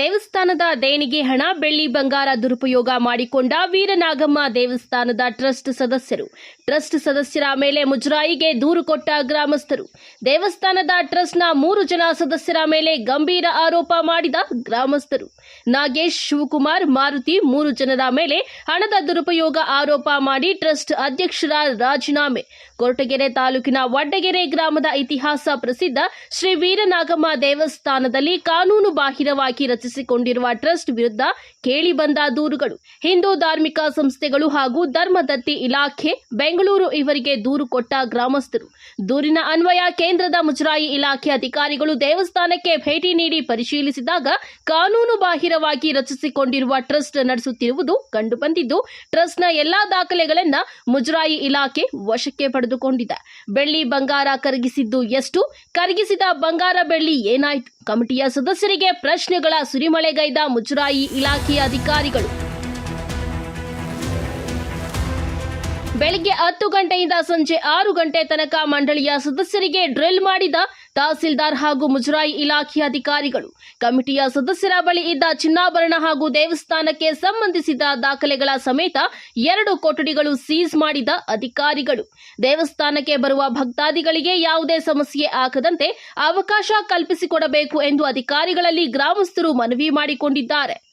ದೇವಸ್ಥಾನದ ದೇಣಿಗೆ ಹಣ, ಬೆಳ್ಳಿ ಬಂಗಾರ ದುರುಪಯೋಗ ಮಾಡಿಕೊಂಡ ವೀರನಾಗಮ್ಮ ದೇವಸ್ಥಾನದ ಟ್ರಸ್ಟ್ ಸದಸ್ಯರು. ಟ್ರಸ್ಟ್ ಸದಸ್ಯರ ಮೇಲೆ ಮುಜರಾಯಿಗೆ ದೂರು ಕೊಟ್ಟ ಗ್ರಾಮಸ್ಥರು. ದೇವಸ್ಥಾನದ ಟ್ರಸ್ಟ್ನ ಮೂರು ಜನ ಸದಸ್ಯರ ಮೇಲೆ ಗಂಭೀರ ಆರೋಪ ಮಾಡಿದ ಗ್ರಾಮಸ್ಥರು. ನಾಗೇಶ್, ಶಿವಕುಮಾರ್, ಮಾರುತಿ ಮೂರು ಜನರ ಮೇಲೆ ಹಣದ ದುರುಪಯೋಗ ಆರೋಪ ಮಾಡಿ ಟ್ರಸ್ಟ್ ಅಧ್ಯಕ್ಷರ ರಾಜೀನಾಮೆ. ಕೊರಟಗೆರೆ ತಾಲೂಕಿನ ವಡ್ಡಗೆರೆ ಗ್ರಾಮದ ಇತಿಹಾಸ ಪ್ರಸಿದ್ಧ ಶ್ರೀ ವೀರನಾಗಮ್ಮ ದೇವಸ್ಥಾನದಲ್ಲಿ ಕಾನೂನು ಬಾಹಿರವಾಗಿ ರಚಿಸಿಕೊಂಡಿರುವ ಟ್ರಸ್ಟ್ ವಿರುದ್ಧ ಕೇಳಿಬಂದ ದೂರುಗಳು. ಹಿಂದೂ ಧಾರ್ಮಿಕ ಸಂಸ್ಥೆಗಳು ಹಾಗೂ ಧರ್ಮದತ್ತಿ ಇಲಾಖೆ ಬೆಂಗಳೂರು ಇವರಿಗೆ ದೂರು ಕೊಟ್ಟ ಗ್ರಾಮಸ್ಥರು. ದೂರಿನ ಅನ್ವಯ ಕೇಂದ್ರದ ಮುಜರಾಯಿ ಇಲಾಖೆ ಅಧಿಕಾರಿಗಳು ದೇವಸ್ಥಾನಕ್ಕೆ ಭೇಟಿ ನೀಡಿ ಪರಿಶೀಲಿಸಿದಾಗ ಕಾನೂನು ಬಾಹಿರವಾಗಿ ರಚಿಸಿಕೊಂಡಿರುವ ಟ್ರಸ್ಟ್ ನಡೆಸುತ್ತಿರುವುದು ಕಂಡುಬಂದಿದ್ದು, ಟ್ರಸ್ಟ್ನ ಎಲ್ಲಾ ದಾಖಲೆಗಳನ್ನ ಮುಜರಾಯಿ ಇಲಾಖೆ ವಶಕ್ಕೆ ಪಡೆದುಕೊಂಡಿದೆ ಬೆಳ್ಳಿ ಬಂಗಾರ ಕರಗಿಸಿದ್ದು ಎಷ್ಟು? ಕರಗಿಸಿದ ಬಂಗಾರ ಬೆಳ್ಳಿ ಏನಾಯ್ತು? ಕಮಿಟಿಯ ಸದಸ್ಯರಿಗೆ ಪ್ರಶ್ನೆಗಳ ಸುರಿಮಳೆಗೈದ ಮುಜರಾಯಿ ಇಲಾಖೆಯ ಅಧಿಕಾರಿಗಳು. ಬೆಳಿಗ್ಗೆ ಹತ್ತು ಗಂಟೆಯಿಂದ ಸಂಜೆ ಆರು ಗಂಟೆ ತನಕ ಮಂಡಳಿಯ ಸದಸ್ಯರಿಗೆ ಡ್ರಿಲ್ ಮಾಡಿದ ತಹಸೀಲ್ದಾರ್ ಹಾಗೂ ಮುಜರಾಯಿ ಇಲಾಖೆಯ ಅಧಿಕಾರಿಗಳು. ಕಮಿಟಿಯ ಸದಸ್ಯರ ಬಳಿ ಇದ್ದ ಚಿನ್ನಾಭರಣ ಹಾಗೂ ದೇವಸ್ಥಾನಕ್ಕೆ ಸಂಬಂಧಿಸಿದ ದಾಖಲೆಗಳ ಸಮೇತ ಎರಡು ಕೊಠಡಿಗಳು ಸೀಸ್ ಮಾಡಿದ ಅಧಿಕಾರಿಗಳು. ದೇವಸ್ಥಾನಕ್ಕೆ ಬರುವ ಭಕ್ತಾದಿಗಳಿಗೆ ಯಾವುದೇ ಸಮಸ್ಯೆ ಆಗದಂತೆ ಅವಕಾಶ ಕಲ್ಪಿಸಿಕೊಡಬೇಕು ಎಂದು ಅಧಿಕಾರಿಗಳಲ್ಲಿ ಗ್ರಾಮಸ್ಥರು ಮನವಿ ಮಾಡಿಕೊಂಡಿದ್ದಾರೆ.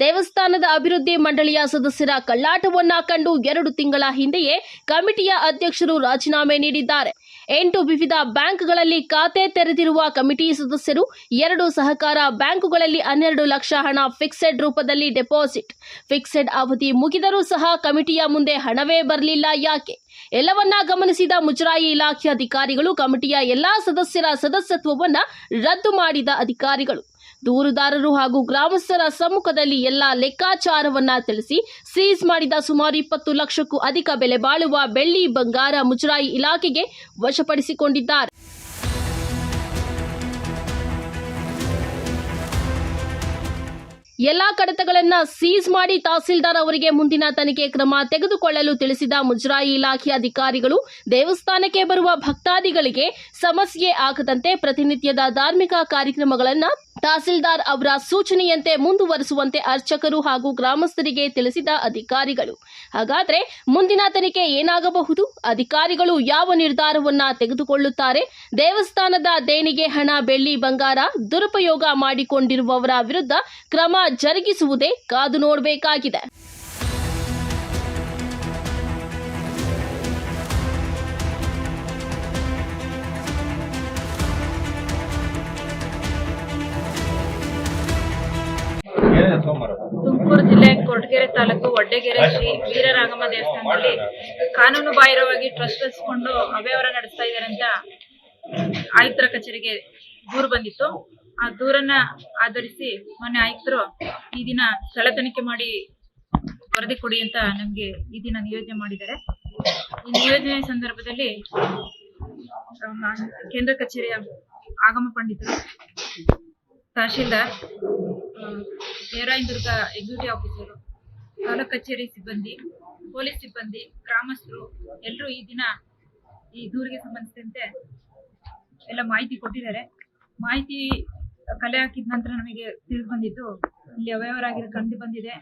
ದೇವಸ್ಥಾನದ ಅಭಿವೃದ್ಧಿ ಮಂಡಳಿಯ ಸದಸ್ಯರ ಕಳ್ಳಾಟವನ್ನ ಕಂಡು ಎರಡು ತಿಂಗಳ ಹಿಂದೆಯೇ ಕಮಿಟಿಯ ಅಧ್ಯಕ್ಷರು ರಾಜೀನಾಮೆ ನೀಡಿದ್ದಾರೆ. ಎಂಟು ವಿವಿಧ ಬ್ಯಾಂಕ್ಗಳಲ್ಲಿ ಖಾತೆ ತೆರೆದಿರುವ ಕಮಿಟಿ ಸದಸ್ಯರು ಎರಡು ಸಹಕಾರ ಬ್ಯಾಂಕುಗಳಲ್ಲಿ ಹನ್ನೆರಡು ಲಕ್ಷ ಹಣ ಫಿಕ್ಸೆಡ್ ರೂಪದಲ್ಲಿ ಡೆಪಾಸಿಟ್. ಫಿಕ್ಸೆಡ್ ಅವಧಿ ಮುಗಿದರೂ ಸಹ ಕಮಿಟಿಯ ಮುಂದೆ ಹಣವೇ ಬರಲಿಲ್ಲ ಯಾಕೆ? ಎಲ್ಲವನ್ನ ಗಮನಿಸಿದ ಮುಜರಾಯಿ ಇಲಾಖೆ ಅಧಿಕಾರಿಗಳು ಕಮಿಟಿಯ ಎಲ್ಲಾ ಸದಸ್ಯರ ಸದಸ್ಯತ್ವವನ್ನು ರದ್ದು ಮಾಡಿದ ಅಧಿಕಾರಿಗಳು. ದೂರುದಾರರು ಹಾಗೂ ಗ್ರಾಮಸ್ಥರ ಸಮ್ಮುಖದಲ್ಲಿ ಎಲ್ಲಾ ಲೆಕ್ಕಾಚಾರವನ್ನ ತಿಳಿಸಿ ಸೀಸ್ ಮಾಡಿದ ಸುಮಾರು ಇಪ್ಪತ್ತು ಲಕ್ಷಕ್ಕೂ ಅಧಿಕ ಬೆಲೆ ಬಾಳುವ ಬೆಳ್ಳಿ ಬಂಗಾರ ಮುಜರಾಯಿ ಇಲಾಖೆಗೆ ವಶಪಡಿಸಿಕೊಂಡಿದ್ದಾರೆ. ಎಲ್ಲಾ ಕಡತಗಳನ್ನ ಸೀಸ್ ಮಾಡಿ ತಹಸೀಲ್ದಾರ್ ಅವರಿಗೆ ಮುಂದಿನ ತನಿಖೆ ಕ್ರಮ ತೆಗೆದುಕೊಳ್ಳಲು ತಿಳಿಸಿದ ಮುಜರಾಯಿ ಇಲಾಖೆ ಅಧಿಕಾರಿಗಳು, ದೇವಸ್ಥಾನಕ್ಕೆ ಬರುವ ಭಕ್ತಾದಿಗಳಿಗೆ ಸಮಸ್ಯೆ ಆಗದಂತೆ ಪ್ರತಿನಿತ್ಯದ ಧಾರ್ಮಿಕ ಕಾರ್ಯಕ್ರಮಗಳನ್ನು ತಹಸೀಲ್ದಾರ್ ಅವರ ಸೂಚನೆಯಂತೆ ಮುಂದುವರಿಸುವಂತೆ ಅರ್ಚಕರು ಹಾಗೂ ಗ್ರಾಮಸ್ಥರಿಗೆ ತಿಳಿಸಿದ ಅಧಿಕಾರಿಗಳು. ಹಾಗಾದರೆ ಮುಂದಿನ ತನಿಖೆ ಏನಾಗಬಹುದು? ಅಧಿಕಾರಿಗಳು ಯಾವ ನಿರ್ಧಾರವನ್ನ ತೆಗೆದುಕೊಳ್ಳುತ್ತಾರೆ? ದೇವಸ್ಥಾನದ ದೇಣಿಗೆ ಹಣ, ಬೆಳ್ಳಿ, ಬಂಗಾರ ದುರುಪಯೋಗ ಮಾಡಿಕೊಂಡಿರುವವರ ವಿರುದ್ಧ ಕ್ರಮ ಜರುಗಿಸುವುದೇ ಕಾದು ನೋಡಬೇಕಾಗಿದೆ. ತಾಲೂಕು ಒಡ್ಡೆಗೆರೆ ಶ್ರೀ ವೀರರಾಗಮ್ಮ ದೇವಸ್ಥಾನದಲ್ಲಿ ಕಾನೂನು ಬಾಹಿರವಾಗಿ ಟ್ರಸ್ಟ್ ರಚಿಸಿಕೊಂಡು ಅವ್ಯವಹಾರ ನಡೆಸ್ತಾ ಇದ್ದಾರೆ ಅಂತ ಆಯುಕ್ತರ ಕಚೇರಿಗೆ ದೂರು ಬಂದಿತ್ತು. ಆ ದೂರನ್ನ ಆಧರಿಸಿ ಮೊನ್ನೆ ಆಯುಕ್ತರು ಈ ದಿನ ಸ್ಥಳ ತನಿಖೆ ಮಾಡಿ ವರದಿ ಕೊಡಿ ಅಂತ ನಮ್ಗೆ ಈ ದಿನ ನಿಯೋಜನೆ ಮಾಡಿದ್ದಾರೆ. ಈ ನಿಯೋಜನೆ ಸಂದರ್ಭದಲ್ಲಿ ಕೇಂದ್ರ ಕಚೇರಿಯ ಆಗಮ ಪಂಡಿತರು, ತಹಶೀಲ್ದಾರ್ ದುರ್ಗ ಎಕ್ಸಿಕ್ಯೂಟಿವ್ ಆಫೀಸರು ತಾಲೂಕ್ ಕಚೇರಿ ಸಿಬ್ಬಂದಿ, ಪೊಲೀಸ್ ಸಿಬ್ಬಂದಿ, ಗ್ರಾಮಸ್ಥರು ಎಲ್ಲರೂ ಈ ದಿನ ಈ ದೂರಿಗೆ ಸಂಬಂಧಿಸಿದಂತೆ ಎಲ್ಲ ಮಾಹಿತಿ ಕೊಟ್ಟಿದ್ದಾರೆ. ಮಾಹಿತಿ ಕಲೆ ಹಾಕಿದ ನಂತರ ನಮಗೆ ತಿಳಿದು ಬಂದಿದ್ದು, ಇಲ್ಲಿ ಅವ್ಯವಹಾರ ಕಂಡು ಬಂದಿದೆ.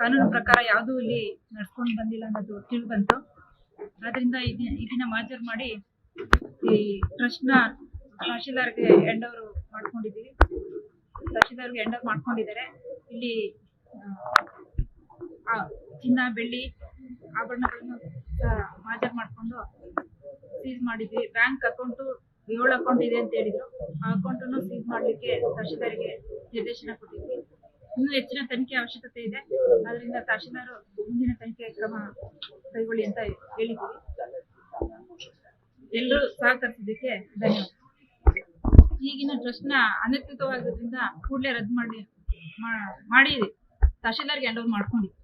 ಕಾನೂನು ಪ್ರಕಾರ ಯಾವುದೂ ಇಲ್ಲಿ ನಡ್ಸ್ಕೊಂಡು ಬಂದಿಲ್ಲ ಅನ್ನೋದು ತಿಳಿದು ಬಂತು. ಆದ್ರಿಂದ ದಿನ ಮಾಜರ್ ಮಾಡಿ ಈ ಟ್ರಸ್ಟ್ನ ತಹಶೀಲ್ದಾರ್ಗೆ ಎಂಡ್ ಅವರು ಮಾಡ್ಕೊಂಡಿದ್ದೀವಿ. ತಹಶೀಲ್ದಾರ್ಗೆ ಎಂಡ್ ಮಾಡ್ಕೊಂಡಿದ್ದಾರೆ. ಇಲ್ಲಿ ಚಿನ್ನ, ಬೆಳ್ಳಿ ಆಭರಣಗಳನ್ನು ಮಾಜರ್ ಮಾಡಿಕೊಂಡು ಸೀಸ್ ಮಾಡಿದ್ವಿ. ಬ್ಯಾಂಕ್ ಅಕೌಂಟು ಏಳು ಅಕೌಂಟ್ ಇದೆ ಅಂತ ಹೇಳಿದ್ರು. ಆ ಅಕೌಂಟನ್ನು ಸೀಸ್ ಮಾಡಲಿಕ್ಕೆ ತಹಶೀಲ್ದಾರಿಗೆ ನಿರ್ದೇಶನ ಕೊಟ್ಟಿದ್ವಿ. ಇನ್ನೂ ಹೆಚ್ಚಿನ ತನಿಖೆ ಅವಶ್ಯಕತೆ ಇದೆ. ಅದರಿಂದ ತಹಶೀಲ್ದಾರ್ ಮುಂದಿನ ತನಿಖೆ ಕ್ರಮ ಕೈಗೊಳ್ಳಿ ಅಂತ ಹೇಳಿದ್ವಿ ಎಲ್ಲರೂ ಸಹಕರಿಸಿದ್ದಕ್ಕೆ ಧನ್ಯವಾದ. ಈಗಿನ ಟ್ರಸ್ಟ್ನ ಅನಧಿಕೃತವಾಗಿರೋದ್ರಿಂದ ಕೂಡಲೇ ರದ್ದು ಮಾಡಿ ಮಾಡಿ ತಹಶೀಲ್ದಾರ್ಗೆ ಹ್ಯಾಂಡ್ ಓವರ್ ಮಾಡ್ಕೊಂಡಿದ್ವಿ.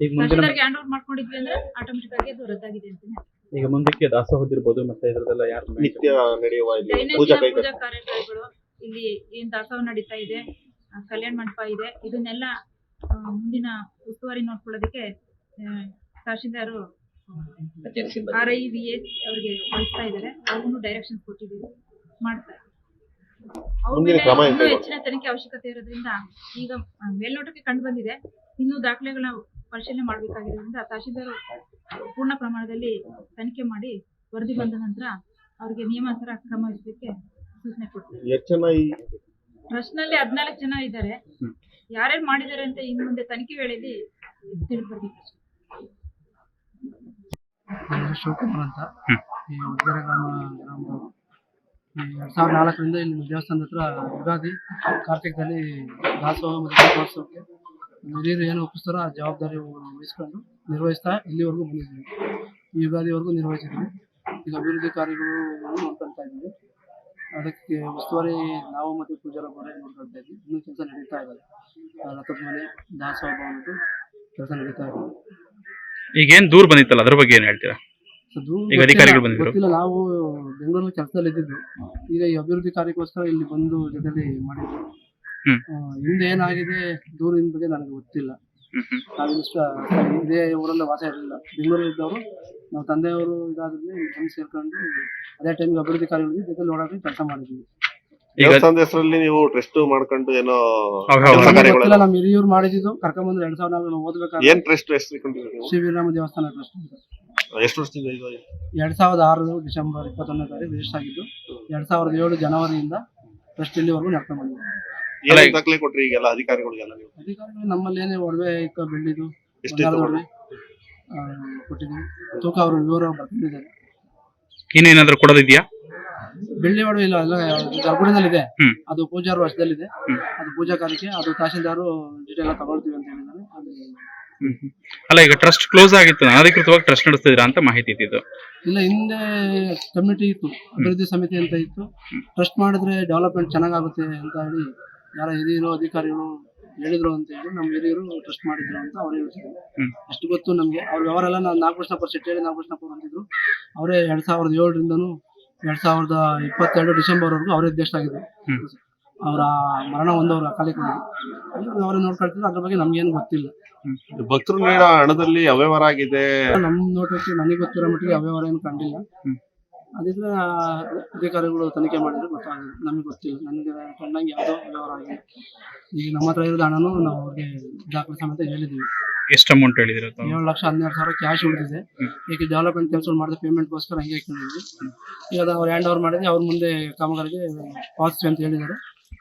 ಈಗ ಮುಂದಿನ ತಹಶೀಲ್ದಾರ್ಗೆ ಹ್ಯಾಂಡ್ ಓವರ್ ಮಾಡ್ಕೊಂಡಿದ್ವಿ ಅಂದ್ರೆ ಆಟೋಮೆಟಿಕ್ ಆಗಿ ಅದು ರದ್ದಾಗಿದೆ ಅಂತಾನೆ ಈಗ ಮುಂದಕ್ಕೆ ದಾಸೋಹದಿರ್ಬೋದು ಮತ್ತೆ ಇದ್ರದ್ದೆಲ್ಲ ಯಾರು ನಿತ್ಯ ನಡೆಯುವ ಇಲ್ಲಿ ದೈನಂದಿನ ಪೂಜಾ ಕಾರ್ಯಕ್ರಮಗಳು ಇಲ್ಲಿ ಏನ್ ದಾಸೋಹ ನಡೀತಾ ಇದೆ ಆ, ಕಲ್ಯಾಣ ಮಂಟಪ ಇದೆ ಇದನ್ನೆಲ್ಲ ಆ, ಮುಂದಿನ ಉಸ್ತುವಾರಿ ನೋಡ್ಕೊಳ್ಳೋದಕ್ಕೆ ಆ, tahsildar R I V S ಅವರಿಗೆ ಕಳಿಸ್ತಾ ಇದ್ದಾರೆ. ಅವ್ರಿಗೂ ಡೈರೆಕ್ಷನ್ ಕೊಟ್ಟಿದ್ದೀವಿ. ಮಾಡ್ತಾರೆ. ಅವ್ರ ಮುಂದಿನ ಮೇಲೆ ಕ್ರಮ ಏನ್ ಇನ್ನೂ ಕೈಗೊಳ್ಳಿ? ಹೆಚ್ಚಿನ ತನಿಖೆ ಅವಶ್ಯಕತೆ ಇರೋದ್ರಿಂದ ಈಗ ಆ, ಮೇಲ್ನೋಟಕ್ಕೆ ಕಂಡು ಬಂದಿದೆ. ಇನ್ನೂ ದಾಖಲೆಗಳನ್ನ ಪರಿಶೀಲನೆ ಮಾಡಬೇಕಾಗಿರೋದ್ರಿಂದ ತಹಶೀಲ್ದಾರ್ ಪೂರ್ಣ ಪ್ರಮಾಣದಲ್ಲಿ ತನಿಖೆ ಮಾಡಿ ವರದಿ ಬಂದ ನಂತರ ಅವರಿಗೆ ನಿಯಮಾನುಸಾರ ಕ್ರಮ ವಹಿಸಲಿಕ್ಕೆ ಸೂಚನೆ ಕೊಡ್ತೀವಿ. ಎಷ್ಟು ಜನ ಈ ಟ್ರಸ್ಟ್ನಲ್ಲಿ ಹದಿನಾಲ್ಕು ಜನ ಇದ್ದಾರೆ. ಯಾರ್ಯಾರು ಮಾಡಿದ್ದಾರೆ ಅಂತ ಇನ್ನು ಮುಂದೆ ತನಿಖೆ ವೇಳೆಯಲ್ಲಿ ತಿಳಿದು ಬರ್ಬೇಕು ಶಿವಕುಮಾರ್ ಅಂತ. ಈ ಗ್ರಾಮ ಗ್ರಾಮದವರು ಈ ಎರಡ್ ಸಾವಿರದ ನಾಲ್ಕರಿಂದ ಇಲ್ಲಿ ದೇವಸ್ಥಾನದ ಹತ್ರ ಯುಗಾದಿ ಕಾರ್ತಿಕದಲ್ಲಿ ದಾಸೋಹ ಮತ್ತು ದೀಪೋತ್ಸವಕ್ಕೆ ಹಿರಿಯರು ಏನು ಒಪ್ಪಿಸ್ತಾರೋ ಆ ಜವಾಬ್ದಾರಿ ವಹಿಸ್ಕೊಂಡು ನಿರ್ವಹಿಸ್ತಾ ಇಲ್ಲಿವರೆಗೂ ಬಂದಿದ್ದೀವಿ. ಈ ಯುಗಾದಿವರೆಗೂ ನಿರ್ವಹಿಸಿದ್ದೀವಿ. ಈಗ ಅಭಿವೃದ್ಧಿ ಕಾರ್ಯಗಳು ನೋಡ್ಕೊಳ್ತಾ ಇದ್ದೀವಿ. ಅದಕ್ಕೆ ಉಸ್ತುವಾರಿ ನಾವು ಮತ್ತು ಪೂಜಾರ ಬರೋ ನೋಡ್ಕೊಳ್ತಾ ಇದ್ವಿ ಇನ್ನೂ ಕೆಲಸ ನಡೀತಾ ಇದ್ದಾರೆ ರಥದ ಮನೆ ದಾಸೋಹ ಭವನದ್ದು ಕೆಲಸ ನಡೀತಾ ಇದೆ. ಈಗ ಏನ್ ದೂರ ಬಂದಿತ್ತಲ್ಲ? ಅದ್ರ ಬಗ್ಗೆ ಏನು ಹೇಳ್ತೀರಾ? ಈಗ ಅಧಿಕಾರಿಗಳು ಬಂದಿದ್ರು? ಗೊತ್ತಿಲ್ಲ. ನಾವು ಬೆಂಗಳೂರಲ್ಲಿ ಕೆಲಸದಲ್ಲಿ ಇದ್ದಿದ್ದು ಈಗ ಈ ಅಭಿವೃದ್ಧಿ ಕಾರ್ಯಕ್ಕೋಸ್ಕರ ಇಲ್ಲಿ ಬಂದು ಜೊತೆಲಿ ಮಾಡಿದ್ವಿ. ಹ್ಮ್. ಆ, ಹಿಂದೆ ಏನಾಗಿದೆ? ದೂರಿನ ಬಗ್ಗೆ ನನಗೆ ಗೊತ್ತಿಲ್ಲ. ನಾವಿಷ್ಟ ಇದೇ ಊರಲ್ಲೇ ವಾಸ ಇರಲಿಲ್ಲ. ಬೆಂಗಳೂರಲ್ಲಿ ಇದ್ದವರು ನಾವು ತಂದೆಯವರು ಇದಾದ್ರೆ ಬಂದು ಸೇರ್ಕೊಂಡು ಅದೇ ಟೈಮ್ ಅಭಿವೃದ್ಧಿ ಕಾರ್ಯಗಳಿಗೆ ಜೊತೆ ಓಡಾಡಿ ಕೆಲಸ ಮಾಡಿದ್ವಿ. ದೇವಸ್ಥಾನದ ಹೆಸರಲ್ಲಿ ನೀವು ಟ್ರಸ್ಟ್ ಮಾಡ್ಕೊಂಡು ಏನೋ ಗೊತ್ತಿಲ್ಲ ನಮ್ಮ ಹಿರಿಯೂರು ಮಾಡಿದ್ದು. ಕರ್ಕೊಂಬಂದ್ರೆ ಎರಡ್ ಸಾವಿರ ನಾವು ಓದ್ಬೇಕಾದ್ರೆ. ಏನ್ ಟ್ರಸ್ಟ್ ನೀವು ಶ್ರೀವೀರರಾಮ ದೇವಸ್ಥಾನ ಟ್ರಸ್ಟ್ ಅಂತ. ಎಷ್ಟು ವರ್ಷದಿಂದ ಇದು? ಎರಡ್ ಸಾವಿರದ ಆರು ಡಿಸೆಂಬರ್ ಇಪ್ಪತ್ತೊಂದನೇ ತಾರೀಕು ರಿಜಿಸ್ಟರ್ ಆಗಿದ್ದು ಎರಡ್ ಸಾವಿರದ ಏಳು ಜನವರಿಯಿಂದ ಟ್ರಸ್ಟ್ ಇಲ್ಲಿವರೆಗೂ ನಡ್ಕೊಂಡು ಬಂದಿದೆ. ಏನೇನ್ ದಾಖಲೆ ಕೊಟ್ರಿ ಈಗೆಲ್ಲ ಅಧಿಕಾರಿಗಳಿಗೆಲ್ಲ ನೀವು. ಅಧಿಕಾರಿಗಳು ನಮ್ಮಲ್ಲಿ ಏನೇ ಒಡವೆ ಇತ್ತು ಬೆಳ್ಳಿದು ಎಷ್ಟೆಷ್ಟು ಬಂಗಾರದ ಒಡವೆ? ಆ, ಕೊಟ್ಟಿದ್ದೀವಿ ತೂಕ ಅವರು ವಿವರ ಬರ್ತಿದ್ದಾರೆ ಇನ್ನೇನಾದ್ರೂ ಕೊಡೋದಿದ್ಯಾ? ಬೆಳ್ಳಿ ಒಡವೆ ಇಲ್ಲ ಎಲ್ಲ ಗರ್ಭುಣದಲ್ಲಿ ಇದೆ ಹ್ಮ್. ಅದು ಪೂಜಾರ ವರ್ಷದಲ್ಲಿದೆ. ಹ್ಮ್. ಅದು ಪೂಜಾ ಕಾರ್ಯಕ್ಕೆ ಅದು ತಹಶೀಲ್ದಾರು ಡೀಟೇಲ್ ಎಲ್ಲ ತಗೊಳ್ತೀವಿ ಅಂತ ಹೇಳಿದ್ದಾರೆ. ಅದು ಹ್ಮ್ ಹ್ಮ್. ಅಲ್ಲ ಈಗ ಟ್ರಸ್ಟ್ ಕ್ಲೋಸ್ ಆಗಿತ್ತು. ಅನಧಿಕೃತವಾಗಿ ಟ್ರಸ್ಟ್ ನಡೆಸ್ತಿದ್ರ ಅಂತ ಮಾಹಿತಿ ಇದ್ದಿದ್ದು ಇಲ್ಲ ಹಿಂದೆ ಕಮಿಟಿ ಇತ್ತು ಅಭಿವೃದ್ಧಿ ಸಮಿತಿ ಅಂತ ಇತ್ತು. ಟ್ರಸ್ಟ್ ಮಾಡಿದ್ರೆ ಡೆವಲಪ್ಮೆಂಟ್ ಚೆನ್ನಾಗಾಗುತ್ತೆ ಅಂತ ಹೇಳಿ ಯಾರ ಹಿರಿಯರು ಅಧಿಕಾರಿಗಳು ಹೇಳಿದ್ರು ಅಂತ ಹೇಳಿ ನಮ್ಮ ಹಿರಿಯರು ಟ್ರಸ್ಟ್ ಮಾಡಿದ್ರು ಅಂತ ಅವ್ರು ಹೇಳ್ತಿದ್ರು ಹ್ಮ್. ಅಷ್ಟು ಗೊತ್ತು ನಮ್ಗೆ. ಅವ್ರ ವ್ಯವಹಾರ ಎಲ್ಲ ನಾವು ನಾಗಕೃಷ್ಣಪ್ಪ ವರ್ಷ ನಾಗಕೃಷ್ಣಪ್ಪ ಅಂತಿದ್ರು. ಅವರೇ ಎರಡ್ ಸಾವಿರದ ಏಳರಿಂದನು ಎರಡ್ ಸಾವಿರದ ಇಪ್ಪತ್ತೆರಡು ಡಿಸೆಂಬರ್ವರೆಗೂ ಅವರೇ ಅಧ್ಯಕ್ಷ ಆಗಿದ್ರು. ಅವರ ಮರಣ ಹೊಂದವರು ಅಕಾಲಿಕ ಅವರೇ ನೋಡ್ಕೊಳ್ತಿದ್ರು. ಅದ್ರ ಬಗ್ಗೆ ನಮ್ಗೇನು ಗೊತ್ತಿಲ್ಲ. ಭಕ್ತರು ನೀಡೋ ಹಣದಲ್ಲಿ ಅವ್ಯವಹಾರ ಆಗಿದೆ. ನಮ್ಮ ನೋಟಕ್ಕೆ ನನಗೆ ಗೊತ್ತಿರೋ ಮಟ್ಟಿಗೆ ಅವ್ಯವಹಾರ ಏನು ಕಂಡಿಲ್ಲ. ಆ, ಅಧಿಕಾರಿಗಳು ತನಿಖೆ ಮಾಡಿದ್ರು ಗೊತ್ತಾಗುತ್ತೆ ನಮಗೆ ಗೊತ್ತಿಲ್ಲ. ನನಗೆ ಕಂಡಂಗೆ ಯಾವುದೋ ವ್ಯವಹಾರ ಆಗಿದೆ ಈಗ ನಮ್ಮ ಹತ್ರ ಇರೋದು ಹಣನೂ ನಾವು ಅವ್ರಿಗೆ ದಾಖಲೆ ಸಮೇತ ಹೇಳಿದ್ದೀವಿ. ಎಷ್ಟು ಅಮೌಂಟ್ ಹೇಳಿದಿರ ಏಳು ಲಕ್ಷ ಹನ್ನೆರಡು ಸಾವಿರ ಕ್ಯಾಶ್ ಉಳಿದಿದೆ. ಈಗ ಡೆವಲಪ್ಮೆಂಟ್ ಕೆಲಸ ಮಾಡಿದ ಪೇಮೆಂಟ್ಗೋಸ್ಕರ ಹಂಗೆ ಇಟ್ಕೊಂಡಿದ್ವಿ ಈಗ ಅದು ಅವ್ರು ಹ್ಯಾಂಡ್ ಓವರ್ ಮಾಡಿದ್ರೆ ಅವ್ರ ಮುಂದೆ ಕಾಮಗಾರಿಗೆ ಪಾಸಿಟಿವ್ ಅಂತ ಹೇಳಿದ್ದಾರೆ.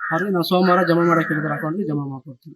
ಅವ್ರಿಗೆ ನಾವು ಸೋಮವಾರ ಜಮಾ ಮಾಡಕ್ಕೆ ಹೇಳಿದ್ರೆ ಅಕೌಂಟ್ಗೆ ಜಮಾ ಮಾಡ್ಕೊಡ್ತೀವಿ.